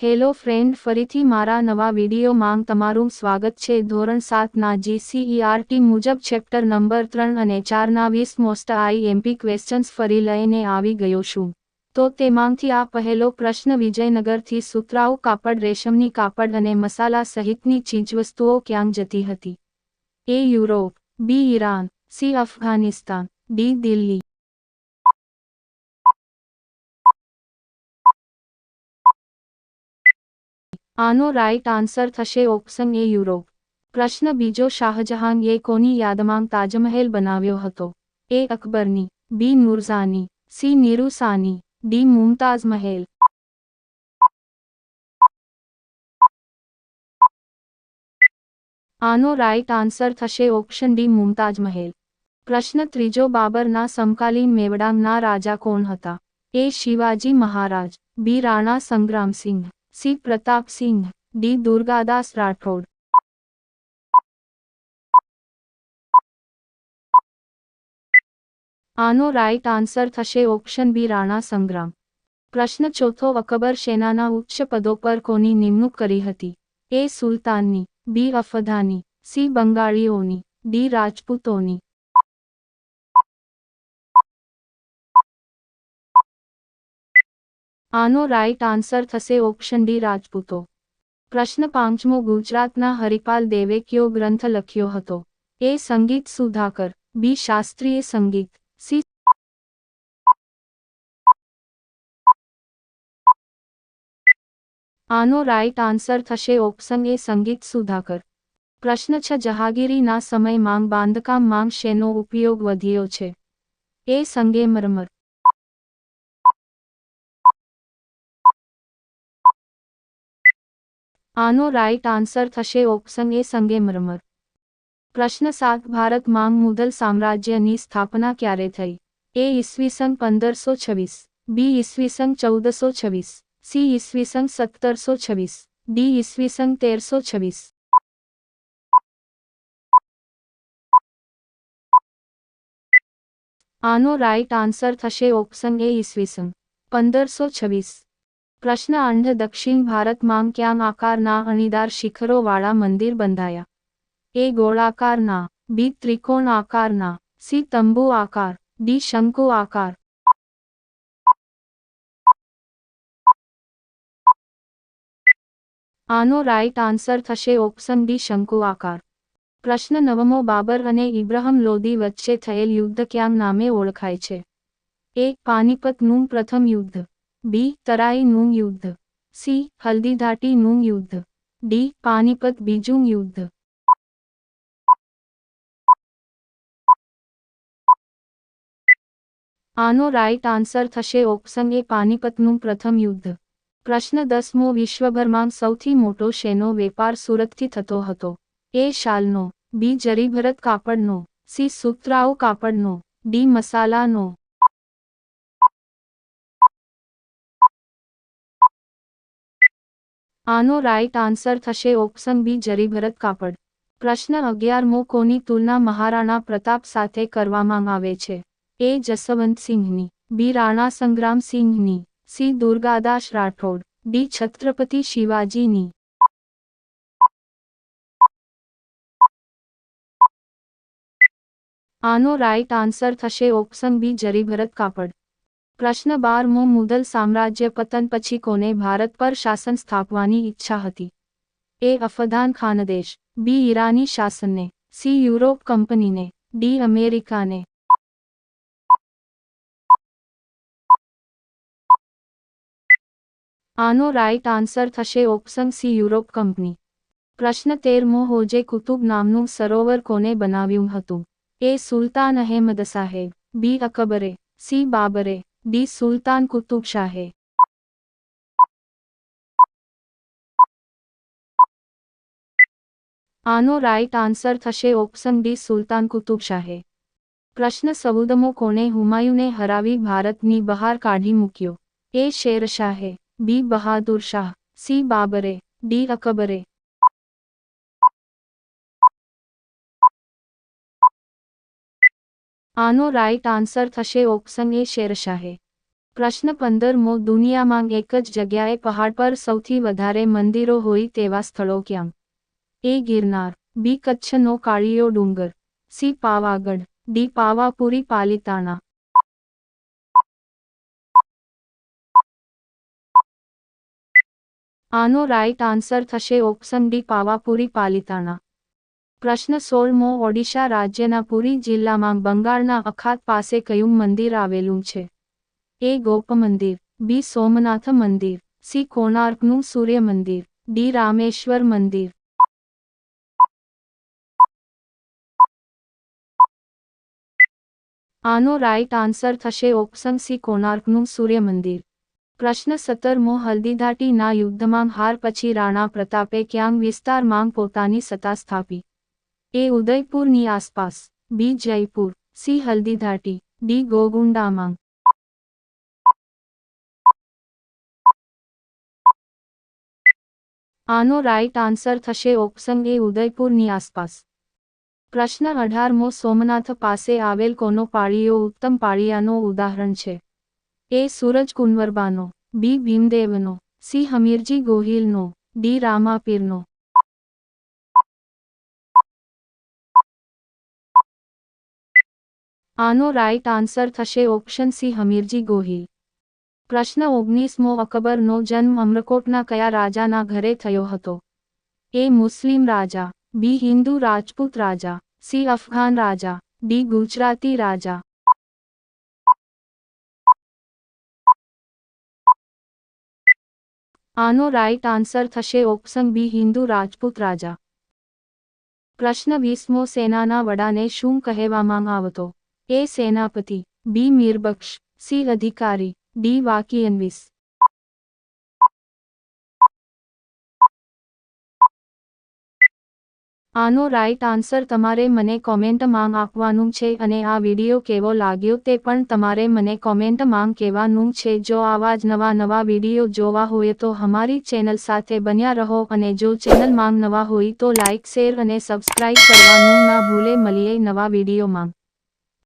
Hello friend, ફરીથી મારા નવા વીડિયો માંગ તમારું સ્વાગત છે. ધોરણ સાતના જીસીઈઆરટી મુજબ ચેપ્ટર નંબર ત્રણ અને ચારના વીસ મોસ્ટ આઈ એમપી ક્વેશ્ચન્સ ફરી લઈને આવી ગયો છું. તો તેમાંથી આ પહેલો પ્રશ્ન વિજયનગરથી સુતરાઉ કાપડ, રેશમની કાપડ અને મસાલા સહિતની ચીજવસ્તુઓ ક્યાં જતી હતી? A Europe, B Iran, C Afghanistan, D Delhi. આનો રાઇટ આન્સર થશે ઓપ્શન એ યુરોપ. પ્રશ્ન બીજો, શાહજહાન એ કોની યાદમાં તાજમહેલ બનાવ્યો હતો? એ અકબરની બી નુરઝાની સી નિરુસાની ડી મુમતાઝ મહેલ. આનો રાઇટ આન્સર થશે ઓપ્શન ડી મુમતાજ મહેલ. પ્રશ્ન ત્રીજો, બાબરના સમકાલીન મેવડાંગના રાજા કોણ હતા? A Shivaji Maharaj B Rana Sangram Singh. C Pratap Singh D Durgadas Rathod. આનો રાઈટ આન્સર થશે ઓપ્શન બી રાણા સંગ્રામ. પ્રશ્ન ચોથો, અકબર સેનાના ઉચ્ચ પદો પર કોની નિમણૂક કરી હતી? એ સુલતાનની, બી અફધાની, સી બંગાળીઓની, ડી રાજપૂતોની. આનો રાઇટ આન્સર થશે ઓપ્શન ડી રાજપૂતો. પ્રશ્ન પાંચમો, ગુજરાતના હરિપાલ દેવે કયો ગ્રંથ લખ્યો હતો? એ સંગીત સુધાકર બી શાસ્ત્રીય સંગીત સી આનો રાઇટ આન્સર થશે ઓપ્શન એ સંગીત સુધાકર. પ્રશ્ન છ, જહાગીરીના સમયમાં બાંધકામમાં શેનો ઉપયોગ વધ્યો છે? એ સંગેમરમર આનો રાઇટ આન્સર થશે ઓપ્શન એ સંગેમરમર પ્રશ્ન સાત ભારતમાં મુઘલ સામ્રાજ્યની સ્થાપના ક્યારે થઈ? એ ઈસવીસન પંદરસો છવ્વીસ બી ઈસવીસન ચૌદસો છવ્વીસ સી ઈસવીસન સત્તરસો છવ્વીસ ડી ઈસવીસન તેરસો છવ્વીસ. આનો રાઇટ આન્સર થશે ઓપ્શન એ ઈસવીસન પંદરસો છવ્વીસ પ્રશ્ન અંધ દક્ષિણ ભારતમાં ક્યાં આકારના અણીદાર શિખરોવાળા મંદિર બંધાયા? એ ગોળાકારના બી ત્રિકોણ આકારના, સી તંબુ આકાર, ડી શંકુ આકાર. આનો રાઈટ આન્સર થશે ઓપ્શન ડી શંકુ આકાર. પ્રશ્ન નવમો, બાબર અને ઇબ્રાહમ લોદી વચ્ચે થયેલ યુદ્ધ ક્યાં નામે ઓળખાય છે? એ પાનીપતનું પ્રથમ યુદ્ધ. બી તરાઈનું યુદ્ધ. સી હલ્દીઘાટીનું યુદ્ધ. ડી પાનીપત બીજું યુદ્ધ. આનો રાઈટ આન્સર થશે ઓપ્શન એ પાનીપતનું પ્રથમ યુદ્ધ. પ્રશ્ન દસમો, વિશ્વભરમાં સૌથી મોટો શેનો વેપાર સુરતથી થતો હતો? એ શાલનો, બી જરીભરત કાપડનો, સી સુતરાઉ કાપડનો, ડી મસાલાનો આનો રાઈટ આન્સર થશે ઓપ્શન બી જરીભરત કાપડ. પ્રશ્ન અગિયારમો, કોની તુલના મહારાણા પ્રતાપ સાથે કરવામાં આવે છે? એ જસવંતસિંહની બી રાણા સંગ્રામસિંહની સી દુર્ગાદાસ રાઠોડ. ડી છત્રપતિ શિવાજીની. આનો રાઈટ આન્સર થશે ઓપ્શન બી જરીભરત કાપડ. પ્રશ્ન બારમો, મુઘલ સામ્રાજ્ય પતન પછી કોને ભારત પર શાસન સ્થાપવાની ઈચ્છા હતી? એ અફધાન ખાનદેશ બી, ઈરાની શાસનને. સી, યુરોપ કંપનીને. ડી, અમેરિકાને. આનો રાઈટ આન્સર થશે ઓપ્શન સી, યુરોપ કંપની. પ્રશ્ન તેરમો, હોજે કુતુબ નામનું સરોવર કોને બનાવ્યું હતું? એ સુલતાન અહેમદ સાહેબ. બી, અકબરે. સી, બાબરે. ડી સુલતાન કુતુબ શાહે આનો રાઈટ આન્સર થશે ઓપ્શન ડી સુલતાન કુતુબ શાહે પ્રશ્ન ચૌદમો કોને હુમાયુને હરાવી ભારતની બહાર કાઢી મૂક્યો એ શેરશાહે બી બહાદુર શાહ સી બાબરે ડી અકબરે આનો રાઇટ આન્સર થશે ઓપ્શન એ શેરશાહે. પ્રશ્ન પંદરમો દુનિયામાં એક જ જગ્યાએ પહાડ પર સૌથી વધારે મંદિરો હોય તેવા સ્થળો ક્યાં? એ ગિરનાર, બી કચ્છનો કાળીયો ડુંગર, સી પાવાગઢ, ડી પાવાપુરી પાલિતાણા. આનો રાઇટ આન્સર થશે ઓપ્શન ડી પાવાપુરી પાલિતાણા. પ્રશ્ન સોળમો, ઓડિશા રાજ્યના પુરી જિલ્લામાં બંગાળના અખાત પાસે કયું મંદિર આવેલું છે? એ ગોપ મંદિર, બી સોમનાથ મંદિર, સી કોણાર્કનું સૂર્ય મંદિર, ડી રામેશ્વર મંદિર. આનો રાઈટ આન્સર થશે ઓપ્શન સી કોણાર્કનું સૂર્ય મંદિર. પ્રશ્ન સત્તરમો, હલ્દીઘાટીના યુદ્ધમાં હાર પછી રાણા પ્રતાપે ક્યાંગ વિસ્તારમાં પોતાની સત્તા સ્થાપી? એ ઉદયપુરની આસપાસ, B Jaipur, C Haldighati, D ગોગુંડામાં. આનો રાઇટ આન્સર થશે ઓપ્શન એ ઉદયપુરની આસપાસ. પ્રશ્ન અઢારમો, સોમનાથ પાસે આવેલ કોનો પાળીઓ ઉત્તમ પાળિયાનો ઉદાહરણ છે? એ સૂરજ કુંવરબાનો, બી ભીમદેવનો, સી હમીરજી ગોહિલનો, ડી રામાપીરનો. આનો રાઇટ આન્સર થશે ઓપ્શન સી હમીરજી ગોહિલ. પ્રશ્ન ઓગણીસમો, અકબરનો જન્મ અમરકોટના કયા રાજાના ઘરે થયો હતો? એ, મુસ્લિમ રાજા. બી, હિન્દુ રાજપૂત રાજા. સી, અફઘાન રાજા. ડી, ગુજરાતી રાજા. આનો રાઇટ આન્સર થશે ઓપ્શન બી હિન્દુ રાજપૂત રાજા. પ્રશ્ન વીસમો, સેનાના વડાને શું કહેવામાં આવતો? એ સેનાપતિ બી મીરબક્ષ સી અધિકારી ડી વાકીયનવીસ આનો રાઇટ આન્સર તમારે મને કોમેન્ટમાં આપવાનું છે અને આ વીડિયો કેવો લાગ્યો તે પણ તમારે મને કોમેન્ટમાં કહેવાનું છે. જો આવા જ નવા નવા વીડિયો જોવા હોય તો અમારી ચેનલ સાથે બન્યા રહો અને જો ચેનલમાં નવા હોય તો લાઇક શેર અને સબસ્ક્રાઇબ કરવાનું ના ભૂલે. મળીએ નવા વિડીયોમાં